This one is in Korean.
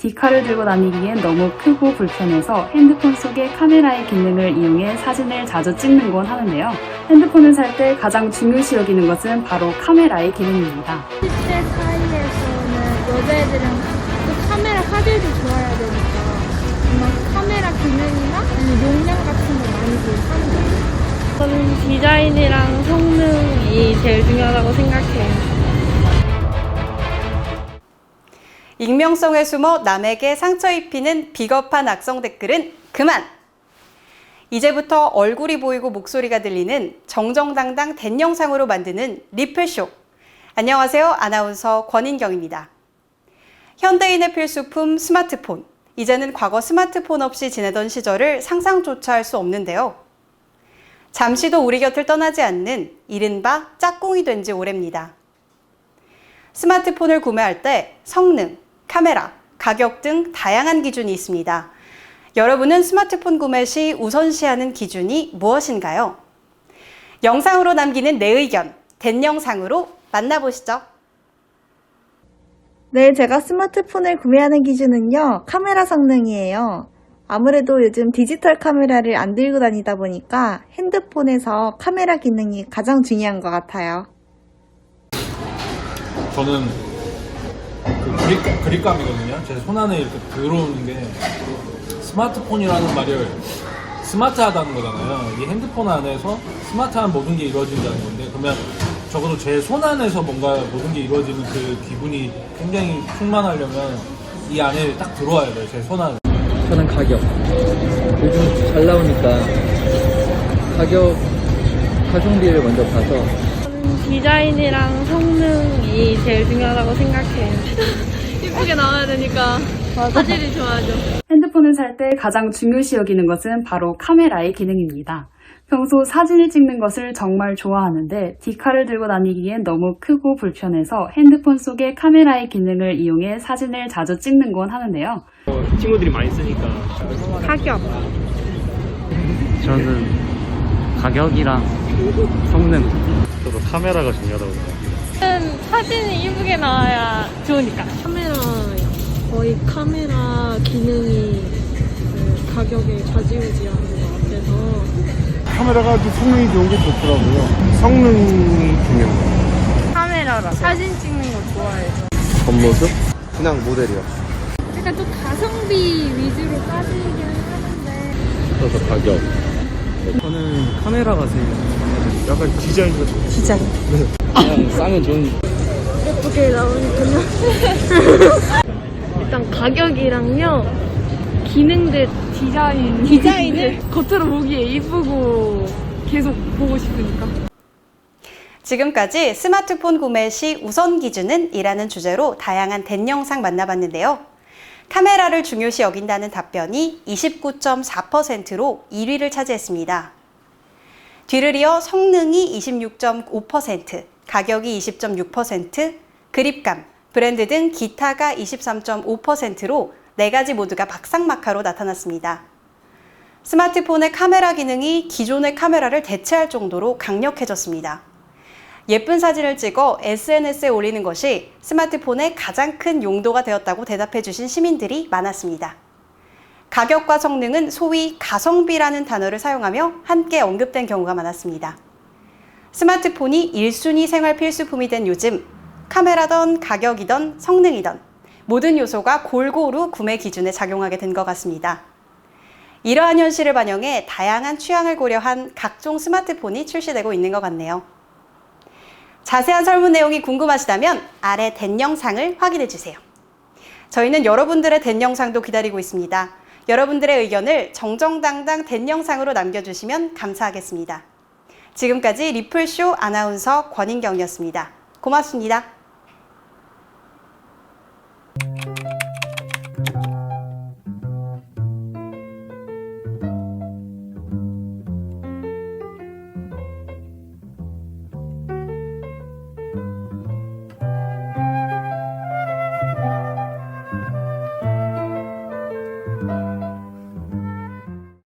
디카를 들고 다니기엔 너무 크고 불편해서 핸드폰 속의 카메라의 기능을 이용해 사진을 자주 찍는 건 하는데요. 핸드폰을 살 때 가장 중요시 여기는 것은 바로 카메라의 기능입니다. 10대 사이에서는 여자애들은 또 카메라 화질도 좋아야 되니까 정말 카메라 기능이나 용량 같은 거 많이들 사는 것 같아요. 저는 디자인이랑 성능이 제일 중요하다고 생각해요. 익명성에 숨어 남에게 상처 입히는 비겁한 악성 댓글은 그만! 이제부터 얼굴이 보이고 목소리가 들리는 정정당당 된 영상으로 만드는 리플쇼. 안녕하세요. 아나운서 권인경입니다. 현대인의 필수품 스마트폰. 이제는 과거 스마트폰 없이 지내던 시절을 상상조차 할 수 없는데요. 잠시도 우리 곁을 떠나지 않는 이른바 짝꿍이 된 지 오래입니다. 스마트폰을 구매할 때 성능, 카메라, 가격 등 다양한 기준이 있습니다. 여러분은 스마트폰 구매 시 우선시하는 기준이 무엇인가요? 영상으로 남기는 내 의견, 된 영상으로 만나보시죠. 네, 제가 스마트폰을 구매하는 기준은요, 카메라 성능이에요. 아무래도 요즘 디지털 카메라를 안 들고 다니다 보니까 핸드폰에서 카메라 기능이 가장 중요한 것 같아요. 저는 그 그립, 그립감이거든요. 제 손 안에 이렇게 들어오는 게 스마트폰이라는 말을 스마트하다는 거잖아요. 이 핸드폰 안에서 스마트한 모든 게 이루어진다는 건데 그러면 적어도 제 손 안에서 뭔가 모든 게 이루어지는 그 기분이 굉장히 충만하려면 이 안에 딱 들어와야 돼요. 제 손 안에. 저는 가격. 요즘 잘 나오니까 가격 가성비를 먼저 봐서 저는 디자인이랑 성능 이 제일 중요하다고 생각해요. 예쁘게 나와야 되니까 화질이 좋아야죠. 핸드폰을 살 때 가장 중요시 여기는 것은 바로 카메라의 기능입니다. 평소 사진을 찍는 것을 정말 좋아하는데 디카를 들고 다니기엔 너무 크고 불편해서 핸드폰 속의 카메라의 기능을 이용해 사진을 자주 찍는 건 하는데요. 친구들이 많이 쓰니까 가격. 저는 가격이랑 성능 저도 카메라가 중요하다고 생각해요 사진이 예쁘게 나와야 좋으니까. 카메라 거의 카메라 기능이 그 가격에 좌지우지하는 것 같아서 카메라가 좀 성능이 좋은 게 좋더라고요. 성능이 중요해요. 카메라라. 사진 찍는 거 좋아해요. 겉모습? 그냥 모델이요. 약간 또 가성비 위주로 따지긴 하는데 그래서 가격. 저는 카메라가 제일 약간 디자인도 좋고. 그냥 싸면 좋은 예쁘게 나오니까요. 일단 가격이랑요. 기능들 디자인. 디자인을 겉으로 보기에 이쁘고 계속 보고 싶으니까. 지금까지 스마트폰 구매 시 우선 기준은 이라는 주제로 다양한 된 영상 만나봤는데요. 카메라를 중요시 여긴다는 답변이 29.4%로 1위를 차지했습니다. 뒤를 이어 성능이 26.5%, 가격이 20.6%, 그립감, 브랜드 등 기타가 23.5%로 네 가지 모두가 박상마카로 나타났습니다. 스마트폰의 카메라 기능이 기존의 카메라를 대체할 정도로 강력해졌습니다. 예쁜 사진을 찍어 SNS에 올리는 것이 스마트폰의 가장 큰 용도가 되었다고 대답해 주신 시민들이 많았습니다. 가격과 성능은 소위 가성비라는 단어를 사용하며 함께 언급된 경우가 많았습니다. 스마트폰이 1순위 생활 필수품이 된 요즘 카메라던 가격이던 성능이던 모든 요소가 골고루 구매 기준에 작용하게 된 것 같습니다. 이러한 현실을 반영해 다양한 취향을 고려한 각종 스마트폰이 출시되고 있는 것 같네요. 자세한 설문 내용이 궁금하시다면 아래 된 영상을 확인해 주세요. 저희는 여러분들의 된 영상도 기다리고 있습니다. 여러분들의 의견을 정정당당 된 영상으로 남겨주시면 감사하겠습니다. 지금까지 리플쇼 아나운서 권인경이었습니다. 고맙습니다.